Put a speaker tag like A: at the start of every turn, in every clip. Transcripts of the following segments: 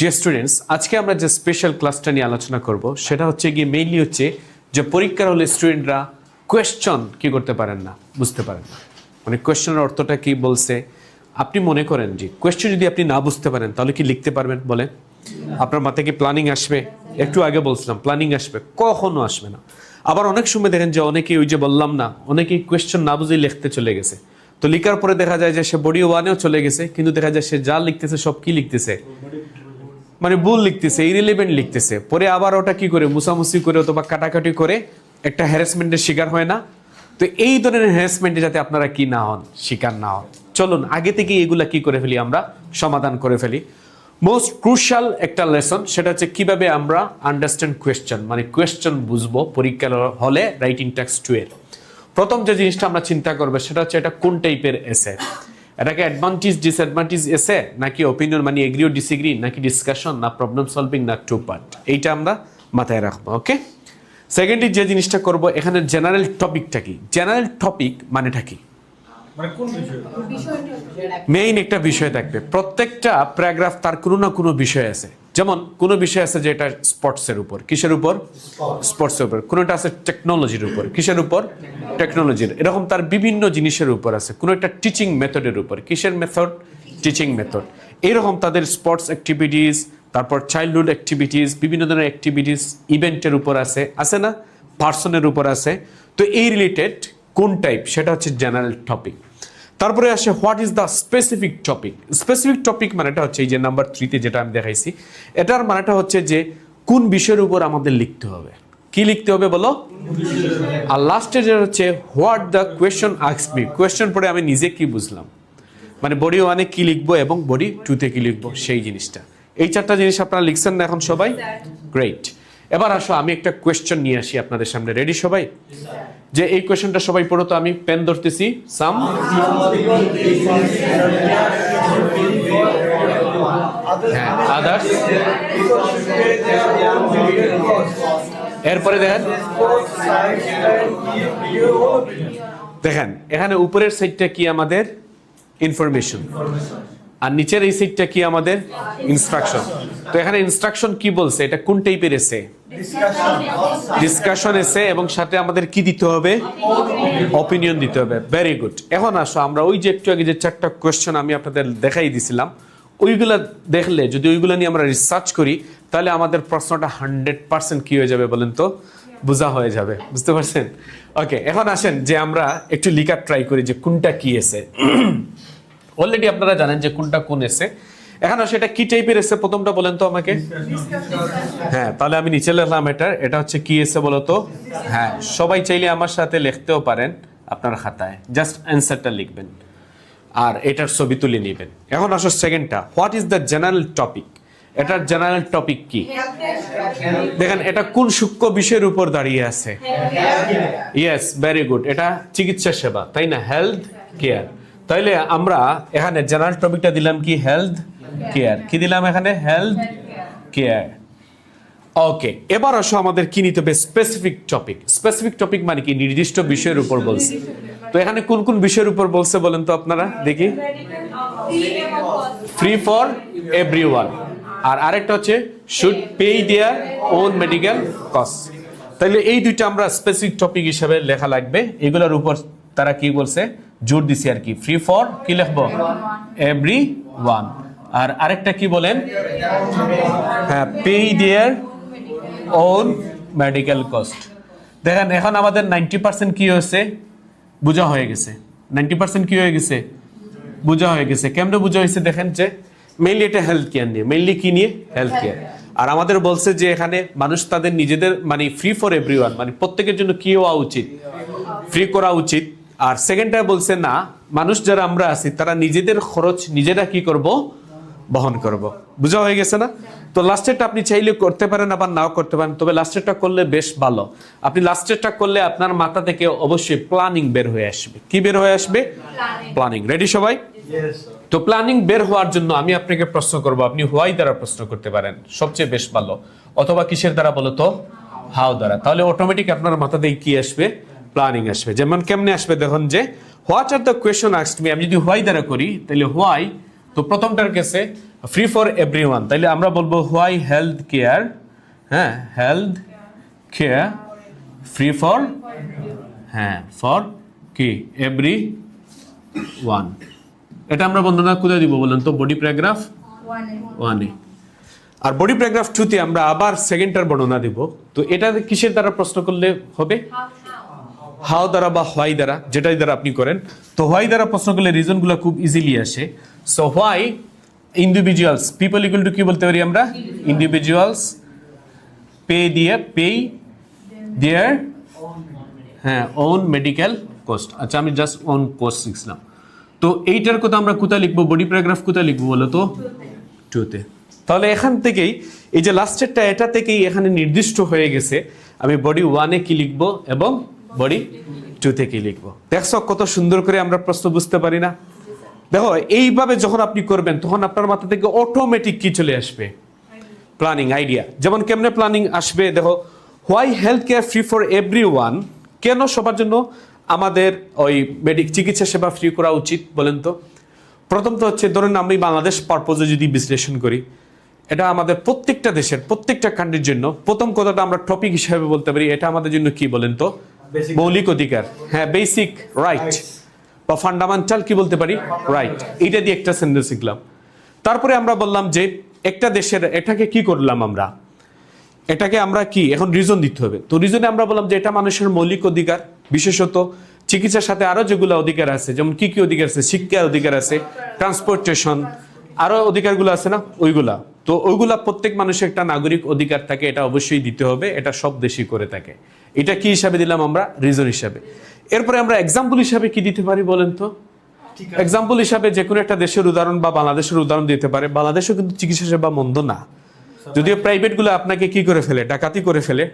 A: Dear students আজকে আমরা যে স্পেশাল ক্লাসটা নিয়ে আলোচনা করব, সেটা হচ্ছে গিয়ে মেইনলি হচ্ছে যে পরীক্ষার হলে স্টুডেন্টরা কোয়েশ্চন কি করতে পারেন না, বুঝতে পারেন না। মানে কোয়েশ্চনের অর্থটা কি বলছে? আপনি মনে করেন যে কোয়েশ্চন যদি আপনি না বুঝতে পারেন, তাহলে কি লিখতে পারবেন বলেন? আপনার মাথায় কি প্ল্যানিং আসবে? একটু আগে বলছিলাম প্ল্যানিং আসবে, কখনো আসবে না। আবার অনেক সময় দেখেন যে অনেকেই ওই যে বললাম না, অনেকেই কোয়েশ্চন না বুঝেই লিখতে চলে গেছে। তো লিখার পরে দেখা যায় যে সে বডি ওয়ানেও চলে গেছে, কিন্তু দেখা যায় সে যা লিখতেছে, সব কি লিখতেছে? মানে ভুল লিখতেছে ইরিলেভেন্ট লিখতেছে। পরে আবার ওটা কি করে মুসামুসি করে অথবা কাটাকাটি করে একটা হ্যারাসমেন্টের শিকার হয় না? তো এই ধরনের হ্যারাসমেন্টে যাতে আপনারা কি না হন, শিকার না হন। চলুন, আগে থেকে এগুলা কি করে ফেলি আমরা, সমাধান করে ফেলি। মোস্ট ক্রুশাল একটা লেসন সেটা হচ্ছে কীভাবে আমরা আন্ডারস্ট্যান্ড কোয়েশ্চেন মানে কোয়েশ্চেন বুঝব পরীক্ষা হলে রাইটিং টেক্সট টু এর। প্রথম যে জিনিসটা আমরা চিন্তা করব, সেটা হচ্ছে এটা কোন টাইপের এসে এটাকে অ্যাডভান্টেজ ডিসঅ্যাডভান্টেজ এসে নাকি ওপিনিয়ন মানে এগ্রিও ও ডিসএগ্রি নাকি ডিসকাশন না প্রবলেম সলভিং না টু পার্ট এইটা আমরা মাথায় রাখব ওকে সেকেন্ডলি যে জিনিসটা করব এখানে জেনারেল টপিকটা কি? জেনারেল টপিক মানেটা কি?
B: মানে কোন বিষয়?
A: মেইন একটা বিষয় থাকবে। প্রত্যেকটা প্যারাগ্রাফ তার কোনো না কোনো বিষয় আছে। যেমন, কোনো বিষয় আছে যে এটা স্পোর্টসের উপর? কিসের উপর? স্পোর্টসের উপর। কোনোটা আছে টেকনোলজির উপর। কিসের উপর? টেকনোলজির এরকম তার বিভিন্ন জিনিসের উপর আছে। কোনো একটা টিচিং মেথডের উপর। কিসের মেথড টিচিং মেথড এরকম তাদের স্পোর্টস অ্যাক্টিভিটিস তারপর চাইল্ডহুড অ্যাক্টিভিটিস বিভিন্ন ধরনের অ্যাক্টিভিটিস ইভেন্টের উপর আছে। আছে না? পার্সনের উপর আছে। তো এই রিলেটেড কোন টাইপ সেটা হচ্ছে জেনারেল টপিক তারপরে আসে what is the specific topic specific topic মানেটা হচ্ছে এই যে নাম্বার থ্রিতে যেটা আমি দেখাইছি এটার মানেটা হচ্ছে যে কোন বিষয়ের উপর আমাদের লিখতে হবে। কি লিখতে হবে বলো? আর লাস্টে যেটা হচ্ছে what the question asks me question পরে আমি নিজে কি বুঝলাম? মানে বডি ওয়ানে কি লিখব এবং বডি টুতে কি লিখব? সেই জিনিসটা। এই চারটা জিনিস আপনারা লিখছেন না এখন সবাই? গ্রেট এবার আসো আমি একটা কোয়েশ্চন নিয়ে আসি আপনাদের সামনে। রেডি সবাই? যে এই কোয়েশ্চনটা সবাই পড়ো তো, আমি পেন ধরতেছি। সাম? হ্যাঁ আদার্স। এরপরে দেখেন। দেখেন, এখানে উপরের সাইডটা কি আমাদের? ইনফরমেশন। আর নিচের এই সাইডটা কি আমাদের? ইনস্ট্রাকশন তো এখানে ইনস্ট্রাকশন কি বলছে? এটা কোন টাইপের এসে ডিসকাশন এসে এবং সাথে আমাদের কি দিতে হবে? অপিনিয়ন দিতে হবে। ভেরি গুড এখন আসো, আমরা ওই যে একটু আগে যে চারটা কোয়েশ্চেন আমি আপনাদের দেখাই দিছিলাম, ওইগুলা দেখলে, যদি ওইগুলো নিয়ে আমরা রিসার্চ করি, তাহলে আমাদের প্রশ্নটা হান্ড্রেড পার্সেন্ট কি হয়ে যাবে বলেন তো? বোঝা হয়ে যাবে। বুঝতে পারছেন? ওকে এখন আসেন যে আমরা একটু লিখার ট্রাই করি যে কোনটা কি এসে অলরেডি আপনারা জানেন যে কোনটা কোন এসে এখন আসে এটা কি টাইপের এসে প্রথমটা বলেন তো আমাকে? হ্যাঁ তাহলে আমি নিচে লিখলাম এটা। এটা হচ্ছে কি এসে বলো তো? হ্যাঁ সবাই চাইলে আমার সাথে লিখতেও পারেন আপনার খাতায়। জাস্ট অ্যান্সারটা লিখবেন। আর এটার ছবি তুলে নেবেন। এখন আসো সেকেন্ডটা what is the general topic এটার জেনারেল টপিক কি? দেখেন এটা কোন সূক্ষ্ম বিষয়ের উপর দাঁড়িয়ে আছে? ইয়েস ভেরি গুড এটা চিকিৎসা সেবা তাই না? হেলথ কেয়ার তাইলে আমরা এখানে জেনারেল টপিকটা দিলাম কি হেলথ কেয়ার কি দিলাম এখানে? হেলথ কেয়ার ওকে এবার আসো আমাদের কি নিতে হবে? স্পেসিফিক টপিক স্পেসিফিক টপিক মানে কি? নির্দিষ্ট বিষয়ের উপর বলছে। তো এখানে কোন কোন বিষয়ের উপর বলছে বলেন তো আপনারা? দেখি। ফ্রি ফর এভরি আর আরেকটা হচ্ছে should pay their own medical cost তাহলে এই দুইটা আমরা স্পেসিফিক টপিক হিসাবে লেখা লাগবে। এগুলোর উপর তারা কি বলছে? জোর দিছে আর কি। ফ্রি ফর কি লিখব? এভরি ওয়ান আর আরেকটা কি বলেন? হ্যাঁ pay their own medical cost দেখেন, এখন আমাদের নাইনটি পার্সেন্ট কী হয়েছে? বোঝা হয়ে গেছে। নাইনটি পার্সেন্ট কী হয়ে গেছে? বোঝা হয়ে গেছে। কেমনে বোঝা হয়েছে দেখেন যে মেইনলি এটা হেলথ কেয়ার নিয়ে। মেইনলি কি নিয়ে? হেলথ কেয়ার আর আমাদের বলছে যে, এখানে মানুষ তাদের নিজেদের মানে ফ্রি ফর এভরিওয়ান মানে প্রত্যেকের জন্য কি হওয়া উচিত? ফ্রি করা উচিত। আর সেকেন্ডটা বলছে না মানুষ যারা আমরা আছি তারা নিজেদের খরচ নিজেরা কি করব? বহন করব। বুঝা হয়ে গেছে না? তো লাস্টেরটা আপনি চাইলে করতে পারেন আবার নাও করতে পারেন। তবে লাস্টেরটা করলে বেশ ভালো। আপনি লাস্টেরটা করলে আপনার মাথা থেকে অবশ্যই প্ল্যানিং বের হয়ে আসবে। কি বের হয়ে আসবে? প্ল্যানিং রেডি সবাই? তো প্ল্যানিং বের হওয়ার জন্য আমি আপনাকে প্রশ্ন করব আপনি হোয়াই দ্বারা প্রশ্ন করতে পারেন? সবচেয়ে বেশ ভালো। অথবা কিসের দ্বারা বলো তো হাও দ্বারা। তাহলে অটোমেটিক আপনার মাথা দিয়ে কি আসবে? প্ল্যানিং আসবে। যেমন কেমনে আসবে দেখুন যে what are the question asked me আমি যদি হোয়াই দ্বারা করি, তাহলে হোয়াই তো প্রথমটার কেসে ফ্রি ফর এভরি ওয়ান তাইলে আমরা বলব হোয়াই হেলথ কেয়ার হ্যাঁ হেলথ কেয়ার ফ্রি ফর হ্যাঁ ফর কি? এভরি ওয়ান এটা আমরা বর্ণনা কোথায় দিব বলেন তো? বডি প্যারাগ্রাফ ওয়ানে আর বডি প্যারাগ্রাফ টুতে আমরা আবার সেকেন্ডটার বর্ণনা দিব। তো এটা কিসের দ্বারা প্রশ্ন করলে হবে? হাও দ্বারা বা হোয়াই দ্বারা যেটাই দ্বারা আপনি করেন তো হোয়াই দ্বারা প্রশ্ন করলে রিজনগুলো খুব ইজিলি আসে। So why individuals people equal to কি বলতে পারি আমরা? ইন্ডিভিজুয়ালস পে দিয়ে পে দেয়ার হ্যাঁ ওন মেডিকেল কস্ট আচ্ছা আমি জাস্ট ওন কস্ট শিখলাম তো এইটার কথা আমরা কোথায় লিখব? বডি প্যারাগ্রাফ কোথায় লিখব বলো তো? টুতে। তাহলে এখান থেকেই এই যে লাস্টেরটা এটা থেকেই এখানে নির্দিষ্ট হয়ে গেছে আমি বডি ওয়ানে কি লিখব এবং বডি? টুতে কি লিখব। দেখছ কত সুন্দর করে আমরা প্রশ্ন বুঝতে পারি না? দেখো এইভাবে যখন আপনি করবেন তখন আপনার মাথা থেকে অটোমেটিক কি চলে আসবে? প্ল্যানিং আইডিয়া যেমন কেমনে প্ল্যানিং আসবে? দেখো why health care free for everyone কেন সবার জন্য আমাদের ওই মেডিক চিকিৎসা সেবা ফ্রি করা উচিত বলেন তো? প্রথম তো হচ্ছে ধরেন আমি বাংলাদেশ পারপোজে যদি বিশ্লেষণ করি এটা আমাদের প্রত্যেকটা দেশের প্রত্যেকটা কান্ট্রির জন্য প্রথম কথাটা আমরা টপিক হিসাবে বলতে পারি এটা আমাদের জন্য কি বলেন তো. মৌলিক অধিকার। হ্যাঁ বেসিক রাইট বা ফান্ডামেন্টাল কি বলতে পারি? রাইট এটা দিয়ে একটা সেন্টেন্স শিখলাম। তারপরে আমরা বললাম যে একটা দেশের এটাকে কি করলাম আমরা? এটাকে আমরা কি? এখন রিজন দিতে হবে। তো রিজনে আমরা বললাম যে এটা মানুষের মৌলিক অধিকার বিশেষত চিকিৎসার সাথে আরও যেগুলো অধিকার আছে যেমন কি কি অধিকার আছে? শিক্ষার অধিকার আছে ট্রান্সপোর্টেশন আরও অধিকারগুলো আছে না? ওইগুলা। তো ওইগুলা প্রত্যেক মানুষের একটা নাগরিক অধিকার থাকে এটা অবশ্যই দিতে হবে এটা সব দেশই করে থাকে। এটা কি হিসাবে দিলাম আমরা? রিজন হিসাবে। এরপরে আমরা এক্সাম্পল হিসাবে কি দিতে পারি বলেন তো? এক্সাম্পল হিসাবে যে কোনো একটা দেশের উদাহরণ বা বাংলাদেশের উদাহরণ দিতে পারে। বাংলাদেশও কিন্তু চিকিৎসা সেবা মন্দ না। যদিও প্রাইভেটগুলো আপনাকে কি করে ফেলে? ডাকাতি করে ফেলে।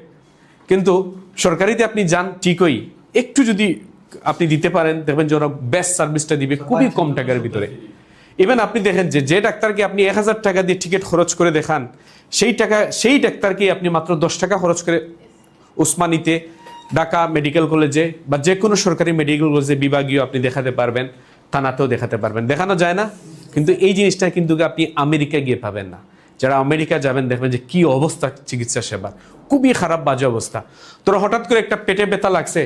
A: কিন্তু সরকারিতে আপনি যান ঠিকই। একটু যদি আপনি দিতে পারেন দেখবেন যে ওরা বেস্ট সার্ভিসটা দিবে খুবই কম টাকার ভিতরে। ইভেন আপনি দেখেন যে যে ডাক্তারকে আপনি এক হাজার টাকা দিয়ে টিকিট খরচ করে দেখান সেই টাকা সেই ডাক্তারকে আপনি মাত্র দশ টাকা খরচ করে উসমানিতে, ঢাকা মেডিকেল কলেজে বা যে কোনো সরকারি মেডিকেল কলেজে বিভাগীয় আপনি দেখাতে পারবেন, থানাতেও দেখাতে পারবেন। দেখানো যায় না, কিন্তু এই জিনিসটা কিন্তু আপনি আমেরিকা গিয়ে পাবেন না। যারা আমেরিকা যাবেন দেখবেন যে কি অবস্থা চিকিৎসা সেবার, খুবই খারাপ বাজে অবস্থা। তোরা হঠাৎ করে একটা পেটে ব্যথা লাগছে,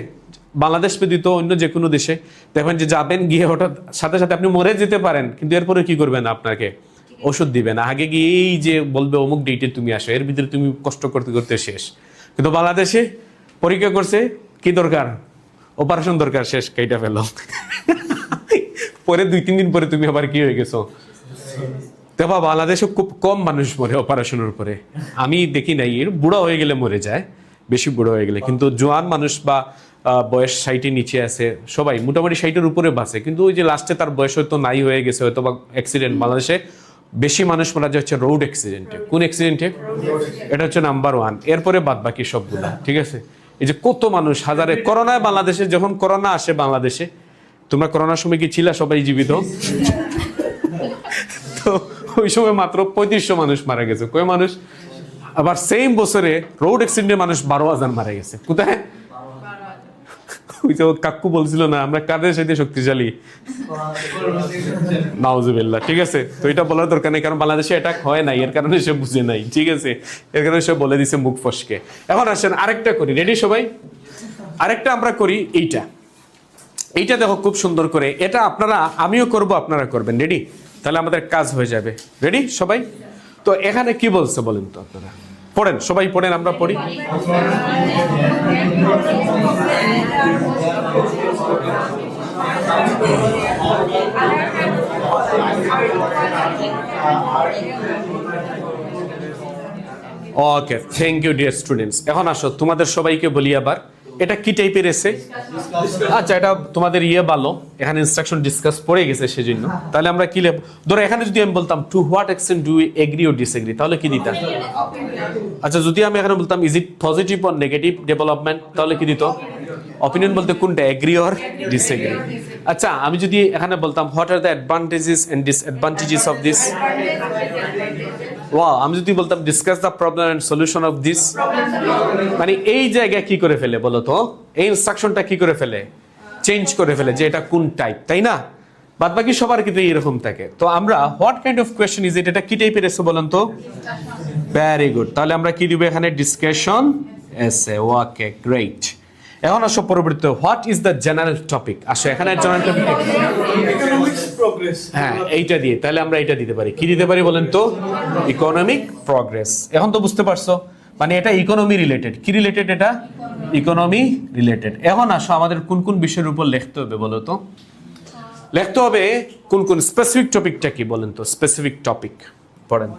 A: বাংলাদেশ ব্যতীত অন্য যে কোনো দেশে, দেখবেন যে যাবেন গিয়ে হঠাৎ, সাথে সাথে আপনি মরে যেতে পারেন, কিন্তু এরপরে কি করবেন আপনাকে? ওষুধ দিবেন। আগে গিয়ে এই যে বলবে অমুক ডেটে তুমি আসো, এর ভিতরে তুমি কষ্ট করতে করতে শেষ। কিন্তু বাংলাদেশে পরীক্ষা করছে কি দরকার? অপারেশন দরকার, শেষ, কেইটা ফেল। পরে দুই, তিন দিন পরে তুমি আবার কি হয়ে গেছো? দেখো বাংলাদেশে খুব কম মানুষ মরে অপারেশনের উপরে। আমি দেখি নাই, এর বুড়ো হয়ে গেলে মরে যায়, বেশি বুড়ো হয়ে গেলে। কিন্তু জোয়ান মানুষ বা বয়স ষাটের নিচে আছে, সবাই মোটামুটি ষাটের উপরে বাঁচে। কিন্তু ওই যে লাস্টে তার বয়স হয়তো নাই হয়ে গেছে হয়তো বা অ্যাক্সিডেন্ট বাংলাদেশে বেশি মানুষ মারা যায় হচ্ছে রোড অ্যাক্সিডেন্টে কোন অ্যাক্সিডেন্টে এটা হচ্ছে নাম্বার ওয়ান এরপরে বাদ বাকি সবগুলো, ঠিক আছে? এই যে কত মানুষ, হাজারে, করোনায় বাংলাদেশে, যখন করোনা আসে বাংলাদেশে, তোমরা করোনার সময় কি ছিলা সবাই জীবিত? তো ওই সময় মাত্র পঁয়ত্রিশশো মানুষ মারা গেছে। কয় মানুষ? আবার সেম বছরে রোড অ্যাক্সিডেন্টে মানুষ বারো হাজার মারা গেছে। কোথায়? ওই যে কাকু বলছিল না, আমরা কাদের সাথে শক্তিশালী। নাউজুবিল্লাহ, ঠিক আছে? তো এটা বলার দরকার নেই, কারণ বাংলাদেশে অ্যাটাক হয় নাই, এর কারণে সে বুঝে নাই, ঠিক আছে? এর কারণে সে বলে দিছে মুখ ফসকে। এখন আসেন, আরেকটা করি। রেডি সবাই? আরেকটা আমরা করি এইটা। এইটা দেখো খুব সুন্দর করে। এটা আপনারা, আমিও করব, আপনারা করবেন। রেডি তাহলে আমাদের কাজ হয়ে যাবে। রেডি সবাই? তো এখানে কি বলছে বলেন তো আপনারা? পড়েন, সবাই পড়েন, আমরা পড়ি। Okay thank you dear students এখন আসো, তোমাদের সবাইকে বলি আবার। এটা কি টাইপের এসে আচ্ছা এটা তোমাদের ইয়ে ভালো। এখানে ইনস্ট্রাকশন ডিসকাস পড়ে গেছে সেজন্য। তাহলে আমরা কি লেব ধরো, এখানে যদি আমি বলতাম to what extent do agree O disagree তাহলে কি দিতাম? আচ্ছা যদি আমি এখানে বলতাম is it positive or negative development তাহলে কি দিত? অপিনিয়ন বলতে কোনটা এগ্রি অর ডিসএগ্রি আচ্ছা আমি যদি এখানে বলতাম what are the advantages and disadvantages of this আমি যদি বলতাম discuss the problem and solution of this মানে এই জায়গায় কি করে ফেলে বলো তো? এই ইনস্ট্রাকশনটা কি করে ফেলে? চেঞ্জ করে ফেলে যে এটা কোন টাইপ তাই না? বাদ বাকি সবার ক্ষেত্রে এরকম থাকে। তো আমরা what kind of question is এটা কি টাইপের এসে বলেন তো? ভেরি গুড তাহলে আমরা কি দিব এখানে? ডিসকাশন এসে ওকে গ্রেট এখন আসো পরবর্তীতে what is the general topic আসো, এখানে জেনারেল টপিক হ্যাঁ এইটা দিয়ে, তাহলে আমরা এটা দিতে পারি। কি দিতে পারি বলেন তো? ইকোনমিক প্রগ্রেস এখন তো বুঝতে পারছ মানে এটা ইকোনমি রিলেটেড কি রিলেটেড এটা? ইকোনমি রিলেটেড এখন আসো, আমাদের কোন কোন বিষয়ের উপর লিখতে হবে বলো তো? লিখতে হবে কোন কোন স্পেসিফিক টপিকটা কি বলেন তো? স্পেসিফিক টপিক পড়েন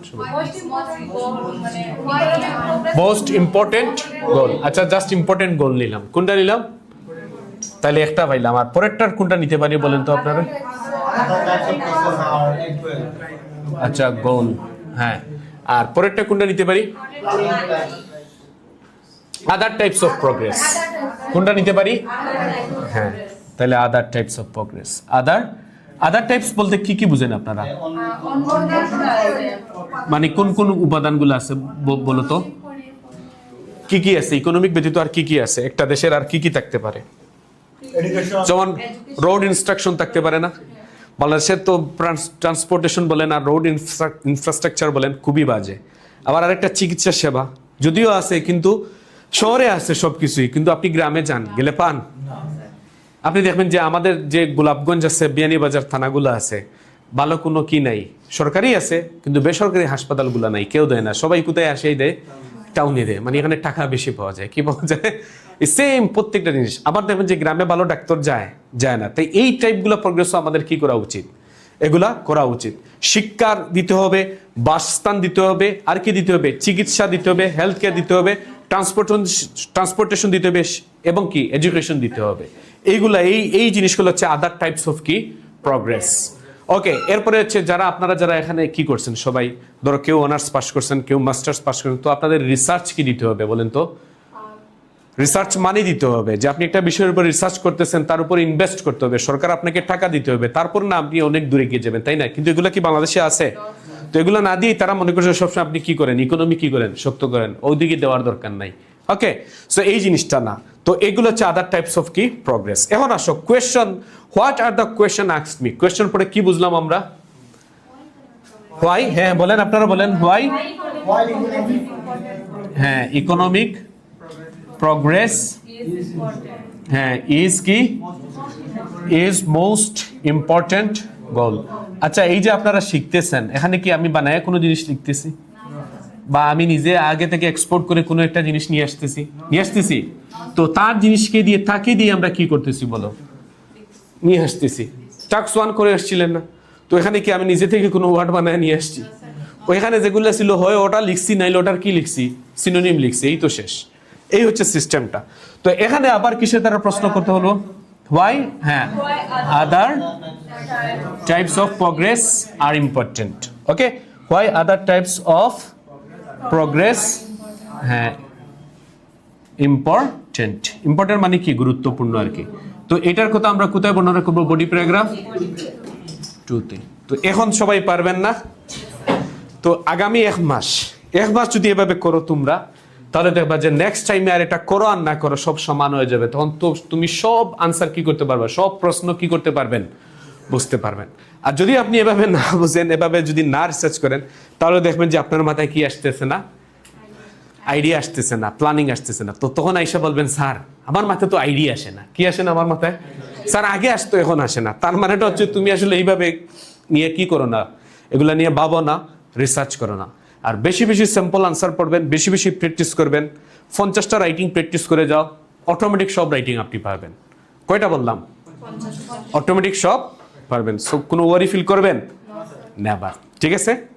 A: মোস্ট ইম্পর্টেন্ট গোল আচ্ছা জাস্ট ইম্পর্টেন্ট গোল নিলাম। কোনটা নিলাম? তাহলে একটা পাইলাম। আর পরেরটার কোনটা নিতে পারি বলেন তো আপনারা? আচ্ছা গোল হ্যাঁ। আর পরেরটা কোনটা নিতে পারি? আদার টাইপস অফ প্রোগ্রেস কোনটা নিতে পারি? হ্যাঁ তাহলে other types of progress other other types বলতে কি কি বুঝেন আপনারা? মানে কোন কোন উপাদানগুলো আছে বলো তো? কি কি আছে? ইকোনমিক ব্যতীত আর কি কি আছে? একটা দেশের আর কি কি থাকতে পারে? যেমন রোড ইনস্ট্রাকশন থাকতে পারে না? বাংলাদেশের তো ট্রান্সপোর্টেশন বলেন আর রোড ইনফ্রাস্ট্রাকচার বলেন খুবই বাজে। আবার আরেকটা চিকিৎসা সেবা, যদিও আছে কিন্তু শহরে আছে সব কিছুই কিন্তু আপনি গ্রামে যান, গেলে পান। আপনি দেখবেন যে আমাদের যে গোলাপগঞ্জ আছে বিয়ানীবাজার থানাগুলো আছে, ভালো কোনো কি নাই। সরকারি আছে, কিন্তু বেসরকারি হাসপাতালগুলো নাই, কেউ দেয় না। সবাই কোথায় আসেই দেয়? টাউনে দেয়। মানে এখানে টাকা বেশি পাওয়া যায়। কি পাওয়া যায়? সেম প্রত্যেকটা জিনিস। আবার দেখবেন যে গ্রামে ভালো ডাক্তার যায় যায় না। তাই এই টাইপগুলো প্রোগ্রেসও আমাদের কি করা উচিত? এগুলা করা উচিত। শিক্ষার দিতে হবে বাসস্থান দিতে হবে, আর কি দিতে হবে? চিকিৎসা দিতে হবে হেলথ কেয়ার দিতে হবে ট্রান্সপোর্টেশন ট্রান্সপোর্টেশন দিতে হবে, এবং কি? এডুকেশন দিতে হবে। এইগুলা, এই এই জিনিসগুলো হচ্ছে আদার টাইপস অফ কি? প্রগ্রেস ওকে এরপরে হচ্ছে যারা, আপনারা যারা এখানে কি করছেন? সবাই, ধরো কেউ অনার্স পাস করছেন, কেউ মাস্টার্স পাস করছেন, তো আপনাদের রিসার্চ কি দিতে হবে বলেন তো? রিসার্চ মানে দিতে হবে যে আপনি একটা বিষয়ের উপর রিসার্চ করতেছেন তার উপর ইনভেস্ট করতে হবে সরকার আপনাকে টাকা দিতে হবে তারপর না আপনি অনেক দূরে গিয়ে যাবেন তাই না? কিন্তু এগুলো কি বাংলাদেশে আছে? তো এগুলো না দিয়ে তারা মনে করছে সবসময় আপনি কি করেন ইকোনমি কি করেন শক্ত করেন ওইদিকে দেওয়ার দরকার নাই। ওকে সো এই জিনিসটা না। তো এগুলো হচ্ছে আদার টাইপস অফ কি? প্রোগ্রেস এখন আসো question what are the question ask me question পরে কি বুঝলাম আমরা? হোয়াই হ্যাঁ বলেন আপনারা বলেন হোয়াই হ্যাঁ ইকোনমিক প্রগ্রেস হ্যাঁ ইজ কি? ইজ মোস্ট ইম্পর্ট্যান্ট গোল আচ্ছা এই যে আপনারা শিখতেছেন, এখানে কি আমি বানায় কোনো জিনিস লিখতেছি? বা আমি নিজে আগে থেকে এক্সপোর্ট করে কোনো একটা জিনিস নিয়ে আসতেছি? নিয়ে আসতেছি? তো তার জিনিসকে দিয়ে, তাকে দিয়ে আমরা কি করতেছি বলো? নিয়ে আসতেছি। টাক্স ওয়ান করে আসছিলেন না। তো এখানে কি আমি নিজে থেকে কোনো ওয়ার্ড বানায় নিয়ে আসছি? ওইখানে যেগুলো ছিল হয় ওটা লিখছি, নাইলে ওটার কি লিখছি? সিনোনিম লিখছি, এই তো শেষ। এই হচ্ছে সিস্টেমটা। তো এখানে আবার কিসের দ্বারা প্রশ্ন করতে হলো? হোয়াই হ্যাঁ। Other types of progress are important okay why other types of progress হ্যাঁ। ইম্পর্টেন্ট ইম্পর্টেন্ট মানে কি? গুরুত্বপূর্ণ আর কি। তো এটার কথা আমরা কোথায় বর্ণনা করব? বডি প্যারাগ্রাফ টুতে তো এখন সবাই পারবেন না? তো আগামী এক মাস। এক মাস যদি এভাবে করো তোমরা তাহলে দেখবা যে নেক্সট টাইমে আর এটা করো আর না করো, সব সমান হয়ে যাবে। তখন তো তুমি সব আনসার কি করতে পারবে? সব প্রশ্ন কি করতে পারবেন? বুঝতে পারবেন। আর যদি আপনি এভাবে না বুঝেন, এভাবে যদি না রিসার্চ করেন, তাহলে দেখবেন যে আপনার মাথায় কি আসতেছে না? আইডিয়া আসতেছে না প্ল্যানিং আসতেছে না। তো তখন আইসা বলবেন, স্যার, আমার মাথায় তো আইডিয়া আসে না। কি আসে না আমার মাথায়? স্যার, আগে আসতো, এখন আসে না। তার মানেটা হচ্ছে তুমি আসলে এইভাবে নিয়ে কি করো না? এগুলা নিয়ে ভাবো না রিসার্চ করো না। আর বেশি বেশি স্যাম্পল আনসার পড়বেন বেশি বেশি প্র্যাকটিস করবেন পঞ্চাশটা রাইটিং প্র্যাকটিস করে যাও অটোমেটিক সব রাইটিং আপনি পারবেন। কয়টা বললাম? অটোমেটিক সব পারবেন। সব কোনো ওয়ারি ফিল করবেন? নেবার ঠিক আছে?